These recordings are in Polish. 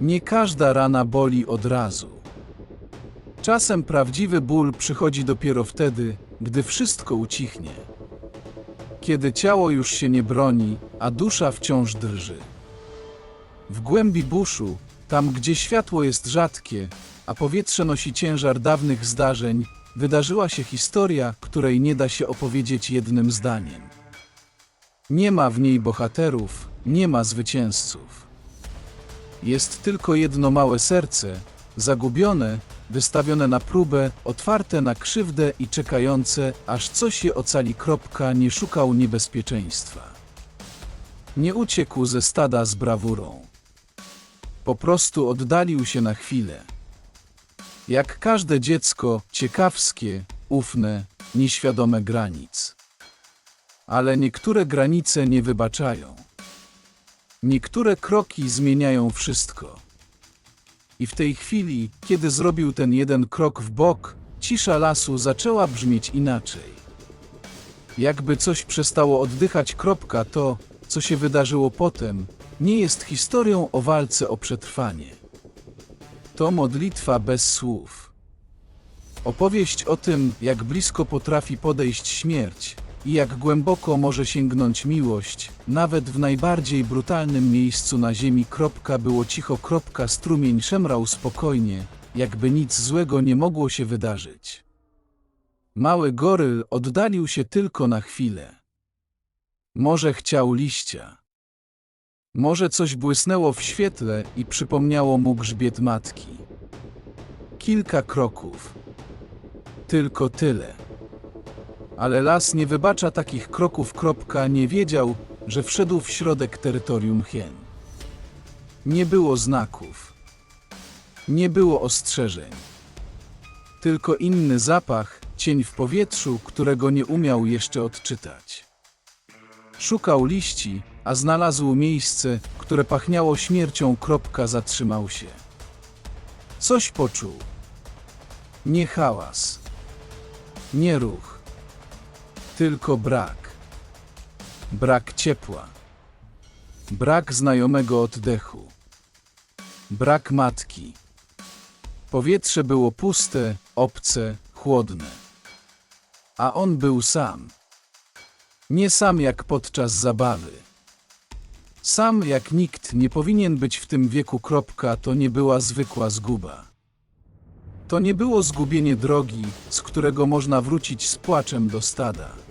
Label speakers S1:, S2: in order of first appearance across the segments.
S1: Nie każda rana boli od razu. Czasem prawdziwy ból przychodzi dopiero wtedy, gdy wszystko ucichnie. Kiedy ciało już się nie broni, a dusza wciąż drży. W głębi buszu, tam gdzie światło jest rzadkie, a powietrze nosi ciężar dawnych zdarzeń, wydarzyła się historia, której nie da się opowiedzieć jednym zdaniem. Nie ma w niej bohaterów, nie ma zwycięzców. Jest tylko jedno małe serce, zagubione, wystawione na próbę, otwarte na krzywdę i czekające, aż coś je ocali. Kropka, nie szukał niebezpieczeństwa. Nie uciekł ze stada z brawurą. Po prostu oddalił się na chwilę. Jak każde dziecko, ciekawskie, ufne, nieświadome granic. Ale niektóre granice nie wybaczają. Niektóre kroki zmieniają wszystko. I w tej chwili, kiedy zrobił ten jeden krok w bok, cisza lasu zaczęła brzmieć inaczej. Jakby coś przestało oddychać. Kropka, to, co się wydarzyło potem, nie jest historią o walce o przetrwanie. To modlitwa bez słów. Opowieść o tym, jak blisko potrafi podejść śmierć i jak głęboko może sięgnąć miłość, nawet w najbardziej brutalnym miejscu na ziemi. Było cicho. Strumień szemrał spokojnie, jakby nic złego nie mogło się wydarzyć. Mały goryl oddalił się tylko na chwilę. Może chciał liścia. Może coś błysnęło w świetle i przypomniało mu grzbiet matki. Kilka kroków. Tylko tyle. Ale las nie wybacza takich kroków. Nie wiedział, że wszedł w środek terytorium hien. Nie było znaków. Nie było ostrzeżeń. Tylko inny zapach, cień w powietrzu, którego nie umiał jeszcze odczytać. Szukał liści, a znalazł miejsce, które pachniało śmiercią. Zatrzymał się. Coś poczuł. Nie hałas. Nie ruch. Tylko brak. Brak ciepła. Brak znajomego oddechu. Brak matki. Powietrze było puste, obce, chłodne. A on był sam. Nie sam jak podczas zabawy. Sam jak nikt nie powinien być w tym wieku. Kropka, to nie była zwykła zguba. To nie było zgubienie drogi, z którego można wrócić z płaczem do stada.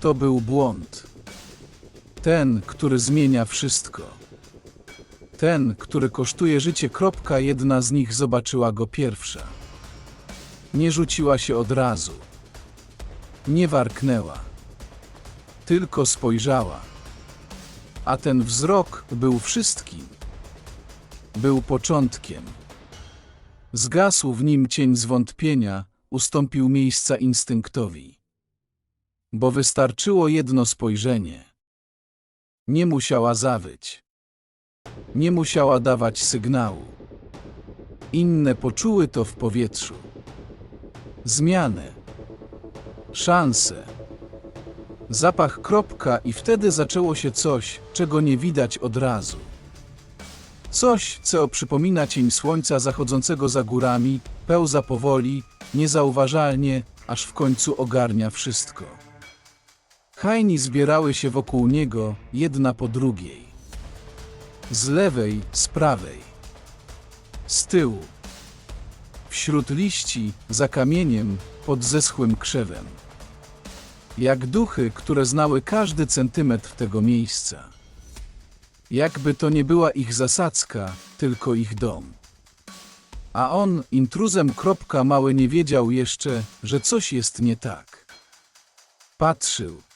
S1: To był błąd. Ten, który zmienia wszystko. Ten, który kosztuje życie. Kropka, jedna z nich zobaczyła go pierwsza. Nie rzuciła się od razu. Nie warknęła. Tylko spojrzała. A ten wzrok był wszystkim. Był początkiem. Zgasł w nim cień zwątpienia, ustąpił miejsca instynktowi. Bo wystarczyło jedno spojrzenie. Nie musiała zawyć. Nie musiała dawać sygnału. Inne poczuły to w powietrzu. Zmianę. Szanse. Zapach kropka i wtedy zaczęło się coś, czego nie widać od razu. Coś, co przypomina cień słońca zachodzącego za górami, pełza powoli, niezauważalnie, aż w końcu ogarnia wszystko. Hajni zbierały się wokół niego, jedna po drugiej. Z lewej, z prawej. Z tyłu. Wśród liści, za kamieniem, pod zeschłym krzewem. Jak duchy, które znały każdy centymetr tego miejsca. Jakby to nie była ich zasadzka, tylko ich dom. A on, intruzem kropka mały, nie wiedział jeszcze, że coś jest nie tak. Patrzył.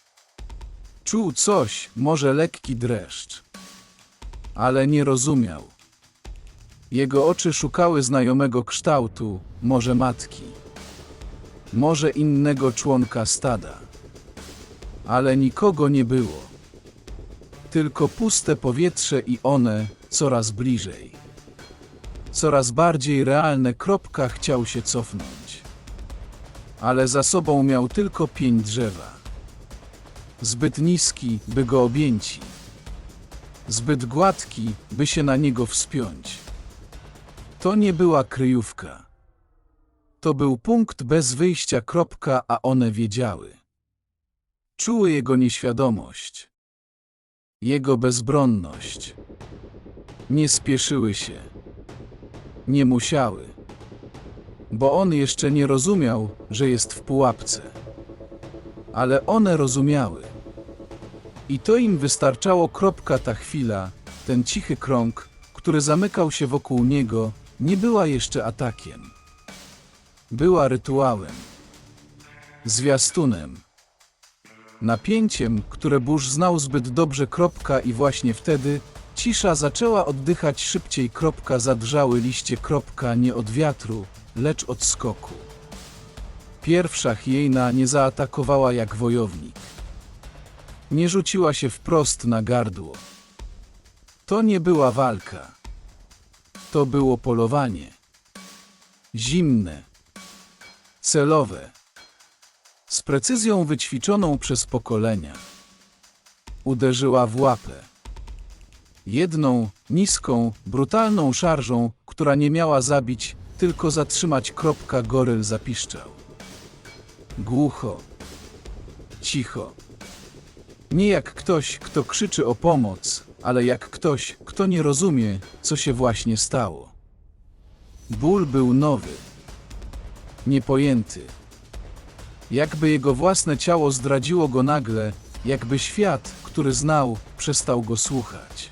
S1: Czuł coś, może lekki dreszcz. Ale nie rozumiał. Jego oczy szukały znajomego kształtu, może matki. Może innego członka stada. Ale nikogo nie było tylko puste powietrze i one coraz bliżej. Coraz bardziej realne kropka chciał się cofnąć. Ale za sobą miał tylko pień drzewa. Zbyt niski, by go objęci. zbyt gładki, by się na niego wspiąć. To nie była kryjówka. To był punkt bez wyjścia, kropka, a one wiedziały. Czuły jego nieświadomość, jego bezbronność. Nie spieszyły się. Nie musiały. Bo on jeszcze nie rozumiał, że jest w pułapce. Ale one rozumiały. I to im wystarczało kropka ta chwila, ten cichy krąg, który zamykał się wokół niego, nie była jeszcze atakiem. Była rytuałem. Zwiastunem. Napięciem, które burz znał zbyt dobrze kropka i właśnie wtedy cisza zaczęła oddychać szybciej kropka zadrżały liście kropka nie od wiatru, lecz od skoku. Pierwsza hiena nie zaatakowała jak wojownik. Nie rzuciła się wprost na gardło. To nie była walka. To było polowanie. Zimne. Celowe. Z precyzją wyćwiczoną przez pokolenia. Uderzyła w łapę. Jedną, niską, brutalną szarżą, która nie miała zabić, tylko zatrzymać kropka goryl zapiszczał. Głucho. Cicho. Nie jak ktoś, kto krzyczy o pomoc, ale jak ktoś, kto nie rozumie, co się właśnie stało. Ból był nowy. Niepojęty. Jakby jego własne ciało zdradziło go nagle, jakby świat, który znał, przestał go słuchać.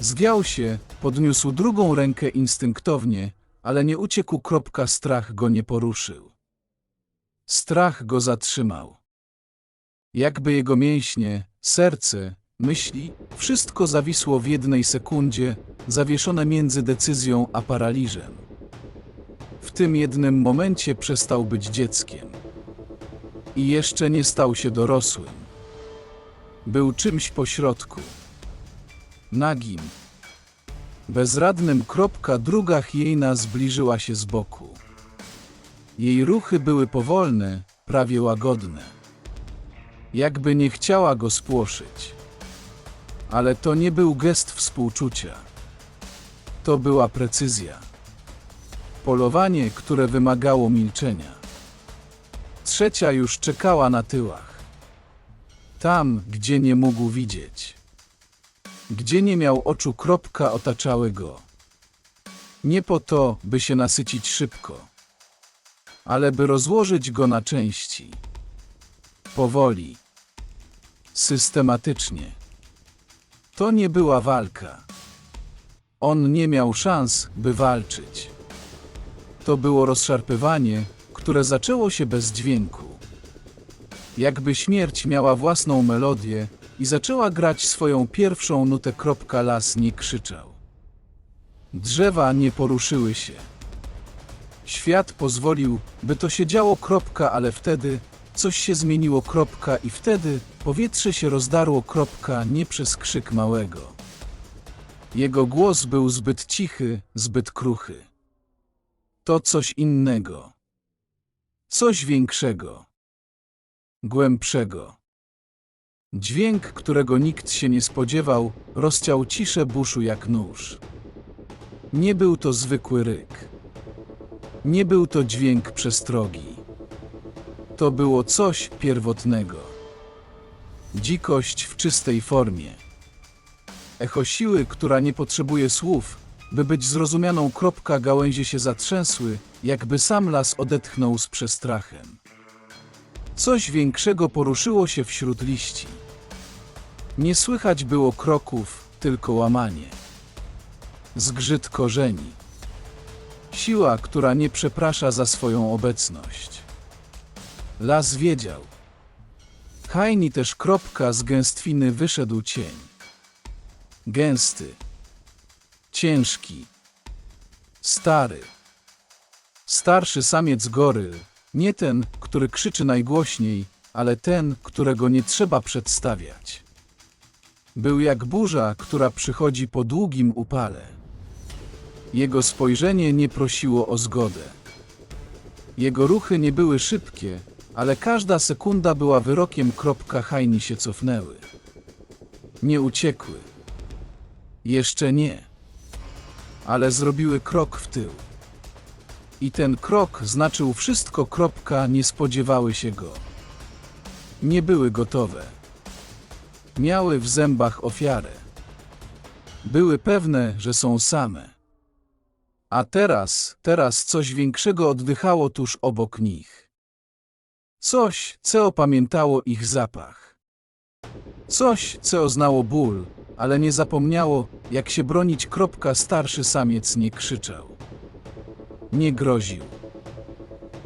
S1: Zgiął się, podniósł drugą rękę instynktownie, ale nie uciekł. Kropka strach go nie poruszył. Strach go zatrzymał. Jakby jego mięśnie, serce, myśli, wszystko zawisło w jednej sekundzie, zawieszone między decyzją a paraliżem. W tym jednym momencie przestał być dzieckiem. I jeszcze nie stał się dorosłym. Był czymś pośrodku. Nagim. Bezradnym kropka druga hiena zbliżyła się z boku. Jej ruchy były powolne, prawie łagodne. Jakby nie chciała go spłoszyć. Ale to nie był gest współczucia. To była precyzja. Polowanie, które wymagało milczenia. Trzecia już czekała na tyłach. Tam, gdzie nie mógł widzieć. Gdzie nie miał oczu kropka otaczały go. Nie po to, by się nasycić szybko, ale by rozłożyć go na części. Powoli. Systematycznie. To nie była walka. On nie miał szans, by walczyć. To było rozszarpywanie, które zaczęło się bez dźwięku. Jakby śmierć miała własną melodię i zaczęła grać swoją pierwszą nutę. Kropka las nie krzyczał. Drzewa nie poruszyły się. Świat pozwolił, by to się działo. Kropka, ale wtedy coś się zmieniło. Kropka i wtedy powietrze się rozdarło. Kropka nie przez krzyk małego. Jego głos był zbyt cichy, zbyt kruchy. To coś innego. Coś większego. Głębszego. Dźwięk, którego nikt się nie spodziewał, rozciął ciszę buszu jak nóż. Nie był to zwykły ryk. Nie był to dźwięk przestrogi. To było coś pierwotnego. Dzikość w czystej formie. Echo siły, która nie potrzebuje słów, by być zrozumianą. Kropka gałęzie się zatrzęsły, jakby sam las odetchnął z przestrachem. Coś większego poruszyło się wśród liści. Nie słychać było kroków, tylko łamanie. Zgrzyt korzeni. Siła, która nie przeprasza za swoją obecność. Las wiedział. Hajni też kropka z gęstwiny wyszedł cień. Gęsty. Ciężki. Stary. Starszy samiec goryl, nie ten, który krzyczy najgłośniej, ale ten, którego nie trzeba przedstawiać. Był jak burza, która przychodzi po długim upale. Jego spojrzenie nie prosiło o zgodę. Jego ruchy nie były szybkie, ale każda sekunda była wyrokiem. Kropka hajni się cofnęły. Nie uciekły. Jeszcze nie. Ale zrobiły krok w tył. I ten krok znaczył wszystko. Kropka, nie spodziewały się go. Nie były gotowe. Miały w zębach ofiarę. Były pewne, że są same. A teraz, teraz coś większego oddychało tuż obok nich. Coś, co opamiętało ich zapach. Coś, co znało ból, ale nie zapomniało, jak się bronić. Kropka starszy samiec nie krzyczał. Nie groził.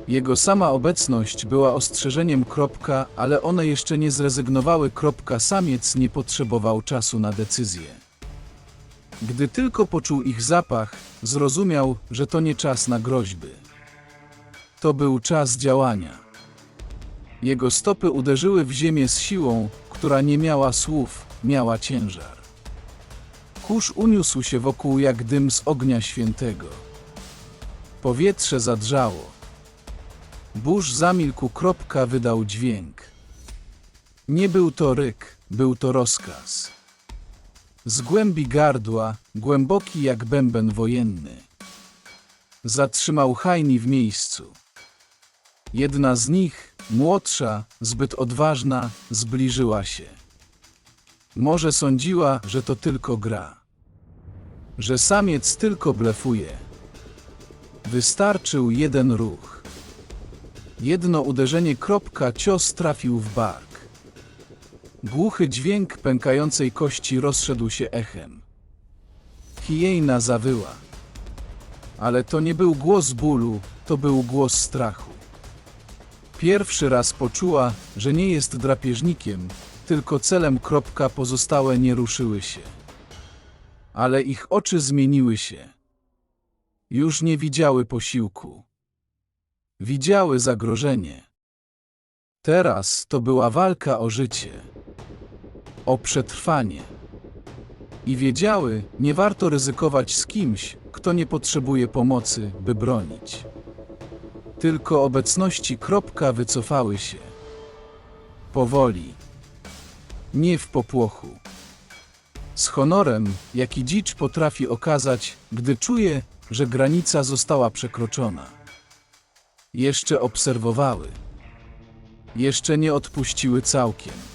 S1: Jego sama obecność była ostrzeżeniem. Kropka, ale one jeszcze nie zrezygnowały. Kropka samiec nie potrzebował czasu na decyzję. Gdy tylko poczuł ich zapach, zrozumiał, że to nie czas na groźby. To był czas działania. Jego stopy uderzyły w ziemię z siłą, która nie miała słów, miała ciężar. Kurz uniósł się wokół jak dym z ognia świętego. Powietrze zadrżało. Burz zamilkł, kropka wydał dźwięk. Nie był to ryk, był to rozkaz. Z głębi gardła, głęboki jak bęben wojenny. Zatrzymał hajni w miejscu. Jedna z nich, młodsza, zbyt odważna, zbliżyła się. Może sądziła, że to tylko gra. Że samiec tylko blefuje. Wystarczył jeden ruch. Jedno uderzenie kropka cios trafił w bark. Głuchy dźwięk pękającej kości rozszedł się echem. Hiena zawyła. Ale to nie był głos bólu, to był głos strachu. Pierwszy raz poczuła, że nie jest drapieżnikiem, tylko celem kropka pozostałe nie ruszyły się. Ale ich oczy zmieniły się. Już nie widziały posiłku. Widziały zagrożenie. Teraz to była walka o życie. O przetrwanie. I wiedziały, nie warto ryzykować z kimś, kto nie potrzebuje pomocy, by bronić. Tylko obecności kropka wycofały się. Powoli. Nie w popłochu. Z honorem, jaki dzicz potrafi okazać, gdy czuje, że granica została przekroczona. Jeszcze obserwowały. Jeszcze nie odpuściły całkiem.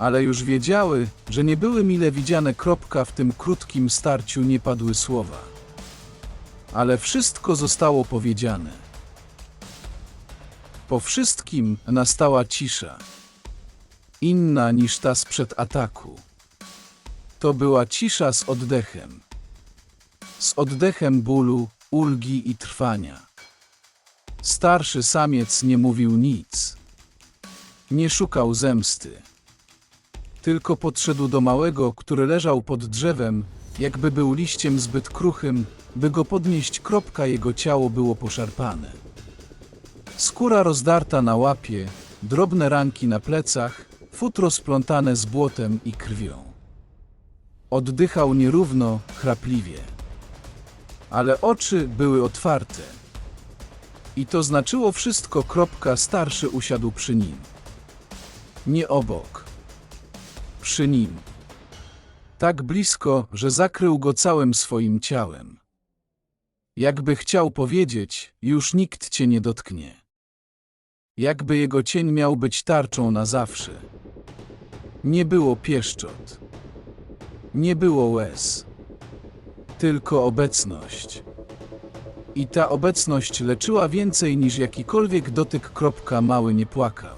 S1: Ale już wiedziały, że nie były mile widziane. Kropka w tym krótkim starciu nie padły słowa. Ale wszystko zostało powiedziane. Po wszystkim nastała cisza. Inna niż ta sprzed ataku. To była cisza z oddechem. Z oddechem bólu, ulgi i trwania. Starszy samiec nie mówił nic. Nie szukał zemsty. Tylko podszedł do małego, który leżał pod drzewem, jakby był liściem zbyt kruchym, by go podnieść. Kropka jego ciało było poszarpane. Skóra rozdarta na łapie, drobne ranki na plecach, futro splątane z błotem i krwią. Oddychał nierówno, chrapliwie. Ale oczy były otwarte. I to znaczyło wszystko. Kropka starszy usiadł przy nim. Nie obok. Przy nim. Tak blisko, że zakrył go całym swoim ciałem. Jakby chciał powiedzieć, już nikt cię nie dotknie. Jakby jego cień miał być tarczą na zawsze. Nie było pieszczot. Nie było łez. Tylko obecność. I ta obecność leczyła więcej niż jakikolwiek dotyk. Mały nie płakał.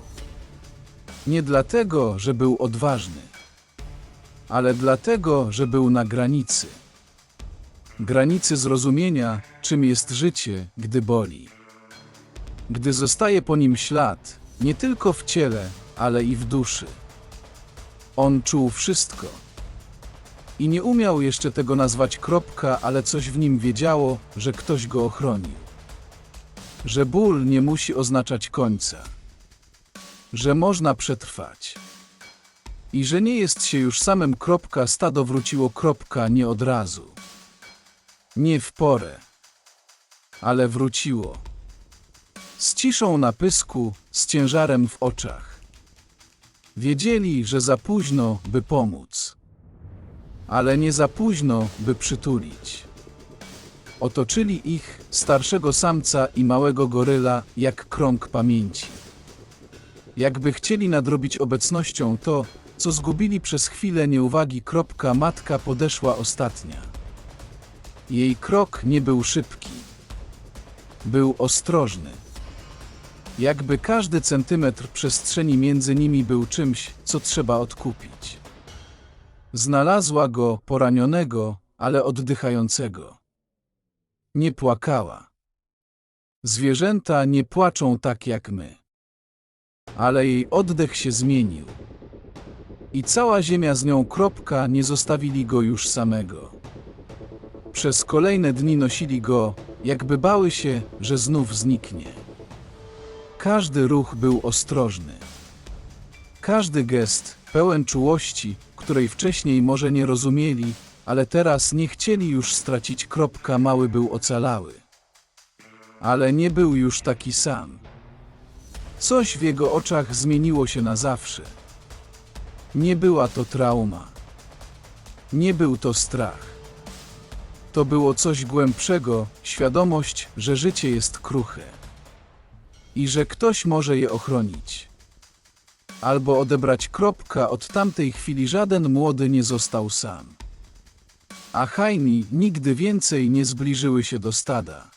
S1: Nie dlatego, że był odważny, ale dlatego, że był na granicy. Granicy zrozumienia, czym jest życie, gdy boli. Gdy zostaje po nim ślad, nie tylko w ciele, ale i w duszy. On czuł wszystko. I nie umiał jeszcze tego nazwać kropka, ale coś w nim wiedziało, że ktoś go ochronił. Że ból nie musi oznaczać końca. Że można przetrwać. I że nie jest się już samym kropka, stado wróciło kropka nie od razu. Nie w porę. Ale wróciło. Z ciszą na pysku, z ciężarem w oczach. Wiedzieli, że za późno, by pomóc ale nie za późno, by przytulić. Otoczyli ich, starszego samca i małego goryla, jak krąg pamięci. Jakby chcieli nadrobić obecnością to, co zgubili przez chwilę nieuwagi. Matka podeszła ostatnia. Jej krok nie był szybki. Był ostrożny. Jakby każdy centymetr przestrzeni między nimi był czymś, co trzeba odkupić. Znalazła go poranionego, ale oddychającego. Nie płakała. Zwierzęta nie płaczą tak jak my. Ale jej oddech się zmienił. I cała ziemia z nią kropka nie zostawili go już samego. Przez kolejne dni nosili go, jakby bały się, że znów zniknie. Każdy ruch był ostrożny. Każdy gest pełen czułości, której wcześniej może nie rozumieli, ale teraz nie chcieli już stracić. Kropka mały był ocalały. Ale nie był już taki sam. Coś w jego oczach zmieniło się na zawsze. Nie była to trauma. Nie był to strach. To było coś głębszego, świadomość, że życie jest kruche i że ktoś może je ochronić. Albo odebrać kropka od tamtej chwili żaden młody nie został sam. A Haini nigdy więcej nie zbliżyły się do stada.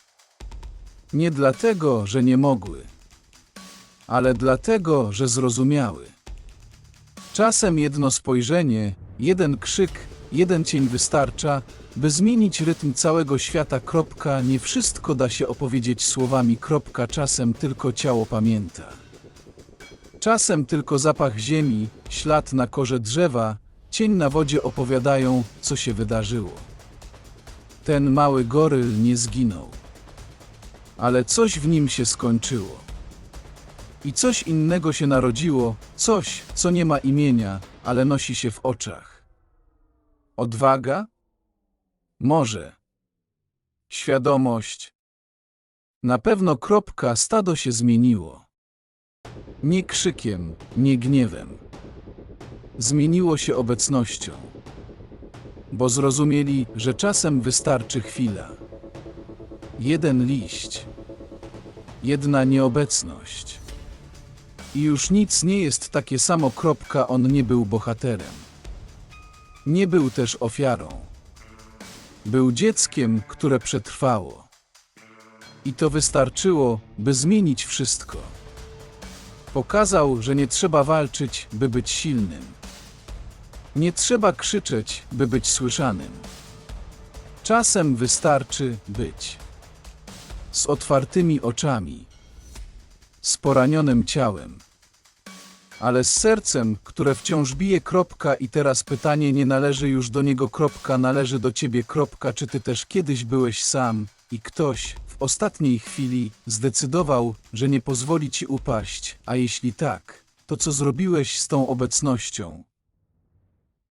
S1: Nie dlatego, że nie mogły, ale dlatego, że zrozumiały. Czasem jedno spojrzenie, jeden krzyk, jeden cień wystarcza, by zmienić rytm całego świata. Kropka, nie wszystko da się opowiedzieć słowami. Kropka, czasem tylko ciało pamięta. Czasem tylko zapach ziemi, ślad na korze drzewa, cień na wodzie opowiadają, co się wydarzyło. Ten mały goryl nie zginął. Ale coś w nim się skończyło. I coś innego się narodziło, coś, co nie ma imienia, ale nosi się w oczach. Odwaga? Może. Świadomość. Na pewno kropka stado się zmieniło. Nie krzykiem, nie gniewem. Zmieniło się obecnością. Bo zrozumieli, że czasem wystarczy chwila. Jeden liść. Jedna nieobecność. I już nic nie jest takie samo. Kropka, on nie był bohaterem. Nie był też ofiarą. Był dzieckiem, które przetrwało. I to wystarczyło, by zmienić wszystko. Pokazał, że nie trzeba walczyć, by być silnym. Nie trzeba krzyczeć, by być słyszanym. Czasem wystarczy być. Z otwartymi oczami. Z poranionym ciałem. Ale z sercem, które wciąż bije kropka i teraz pytanie nie należy już do niego kropka, należy do ciebie kropka, czy ty też kiedyś byłeś sam i ktoś w ostatniej chwili zdecydował, że nie pozwoli ci upaść, a jeśli tak, to co zrobiłeś z tą obecnością?